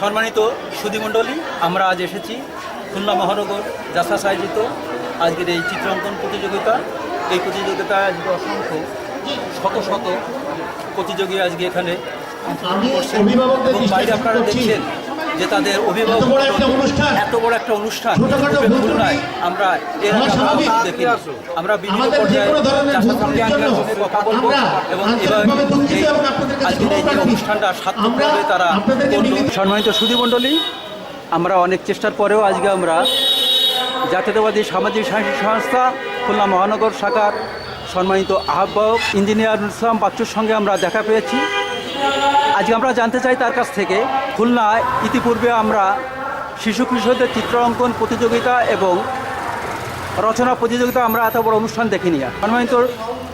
সম্মানিত সুধীমণ্ডলী আমরা আজ এসেছি খুলনা মহানগর যাশাস আয়োজিত আজকের এই চিত্রাঙ্কন প্রতিযোগিতা। এই প্রতিযোগিতায় আজকে অসংখ্য শত শত প্রতিযোগী আজকে এখানে বাইরে আপনারা দেখছেন যে তাদের অভিভাবক এত বড় একটা অনুষ্ঠান, এত বড় একটা অনুষ্ঠান। ছোটখাটো খুলনায় আমরা এর আগে আমরা বিভিন্ন পর্যায়ে কথা বলব এবং আন্তরিকভাবে এভাবে দুঃখিত এই- এবং আপনাদের কাছে আজকের এই যে অনুষ্ঠানটা সার্থকভাবে তারা সম্মানিত সুধীমণ্ডলী আমরা অনেক চেষ্টার পরেও আজকে আমরা জাতীয়তাবাদী সামাজিক সাংস্কৃতিক সংস্থা খুলনা মহানগর শাখার সম্মানিত আহ্বায়ক ইঞ্জিনিয়ার ইসলাম বাচ্চুর সঙ্গে আমরা দেখা পেয়েছি। আজকে আমরা জানতে চাই তার কাছ থেকে খুলনায় ইতিপূর্বে আমরা শিশু কিশোরদের চিত্র অঙ্কন প্রতিযোগিতা এবং রচনা প্রতিযোগিতা আমরা এত বড় অনুষ্ঠান দেখিনি। সম্মানিত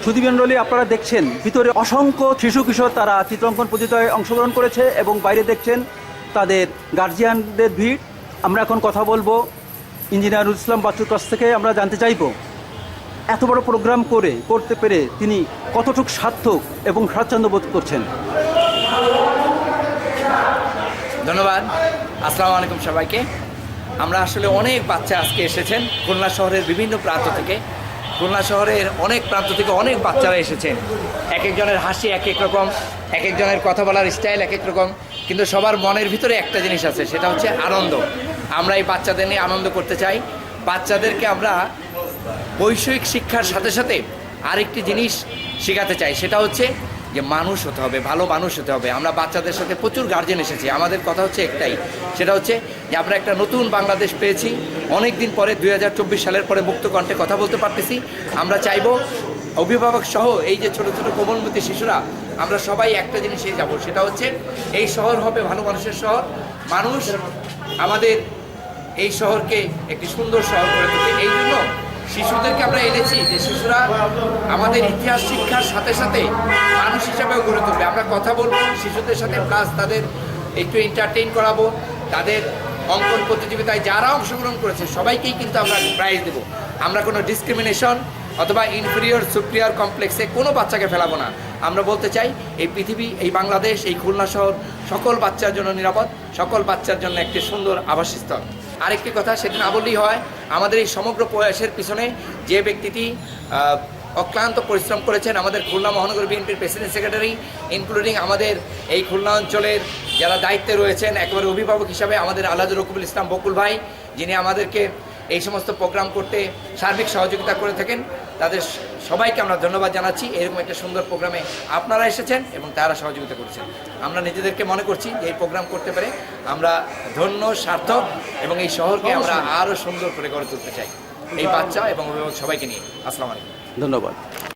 সুদীপমণ্ডলী আপনারা দেখছেন, ভিতরে অসংখ্য শিশু কিশোর তারা চিত্রাঙ্কন প্রতিযোগিতায় অংশগ্রহণ করেছে এবং বাইরে দেখছেন তাদের গার্জিয়ানদের ভিড়। আমরা এখন কথা বলব ইঞ্জিনিয়ারুল ইসলাম বাচ্চুর কাছ থেকে, আমরা জানতে চাইব এত বড় প্রোগ্রাম করে, করতে পেরে তিনি কতটুক সার্থক এবং স্বাচ্ছন্দ্য বোধ করছেন? ধন্যবাদ। আসসালামু আলাইকুম সবাইকে। আমরা আসলে অনেক বাচ্চা আজকে এসেছেন। খুলনা শহরের বিভিন্ন প্রান্ত থেকে। খুলনা শহরের অনেক প্রান্ত থেকে অনেক বাচ্চারা এসেছেন। এক একজনের হাসি এক এক রকম এক একজনের কথা বলার স্টাইল এক এক রকম, কিন্তু সবার মনের ভিতরে একটা জিনিস আছে, সেটা হচ্ছে আনন্দ। আমরা এই বাচ্চাদের নিয়ে আনন্দ করতে চাই। বাচ্চাদেরকে আমরা বৈষয়িক শিক্ষার সাথে সাথে আরেকটি জিনিস শেখাতে চাই, সেটা হচ্ছে যে মানুষ হতে হবে, ভালো মানুষ হতে হবে। আমরা বাচ্চাদের সাথে প্রচুর গার্জেন এসেছি। আমাদের কথা হচ্ছে একটাই, সেটা হচ্ছে যে আমরা একটা নতুন বাংলাদেশ পেয়েছি। অনেক দিন পরে দু হাজার চব্বিশ সালের পরে মুক্ত কণ্ঠে কথা বলতে পারতেছি। আমরা চাইব অভিভাবক সহ এই যে ছোট ছোট কোমলমতি শিশুরা, আমরা সবাই একটা জিনিসে যাব, সেটা হচ্ছে এই শহর হবে ভালো মানুষের শহর। মানুষ আমাদের এই শহরকে একটি সুন্দর শহর করে তুলবে এই জন্য শিশুদেরকে আমরা এনেছি যে শিশুরা আমাদের ইতিহাস, শিক্ষার সাথে সাথে মানুষ হিসাবেও গড়ে তুলবে। আমরা কথা বলব, শিশুদের সাথে প্লাস তাদের একটু এন্টারটেইন করাবো, তাদের অঙ্কন প্রতিযোগিতায় যারা অংশগ্রহণ করেছে, সবাইকেই কিন্তু আমরা প্রাইজ দেবো। আমরা কোনো ডিসক্রিমিনেশন অথবা ইনফিরিয়র সুপ্রিয়র কমপ্লেক্সে কোনো বাচ্চাকে ফেলাবো না। আমরা বলতে চাই, এই পৃথিবী, এই বাংলাদেশ, এই খুলনা শহর সকল বাচ্চার জন্য নিরাপদ, সকল বাচ্চার জন্য একটি সুন্দর আবাসস্থল। আরেকটি কথা সেদিন আবলি হয়, আমাদের এই সমগ্র প্রয়াসের পিছনে যে ব্যক্তিটি অক্লান্ত পরিশ্রম করেছেন আমাদের খুলনা মহানগর বিএনপির প্রেসিডেন্ট সেক্রেটারি ইনক্লুডিং আমাদের এই খুলনা অঞ্চলের যারা দায়িত্বে রয়েছেন, একেবারে অভিভাবক হিসাবে আমাদের আলাদ রকুবুল ইসলাম বকুল ভাই, যিনি আমাদেরকে এই সমস্ত প্রোগ্রাম করতে সার্বিক সহযোগিতা করে থাকেন। তাদের সবাইকে আমরা ধন্যবাদ জানাচ্ছি। এরকম একটা সুন্দর প্রোগ্রামে আপনারা এসেছেন এবং তারা সহযোগিতা করেছেন। আমরা নিজেদেরকে মনে করছি যে এই প্রোগ্রাম করতে পারে আমরা ধন্য সার্থক এবং এই শহরকে আমরা আরও সুন্দর করে গড়ে তুলতে চাই। এই বাচ্চা এবং অভিভাবক সবাইকে নিয়ে। আসসালামু আলাইকুম। ধন্যবাদ।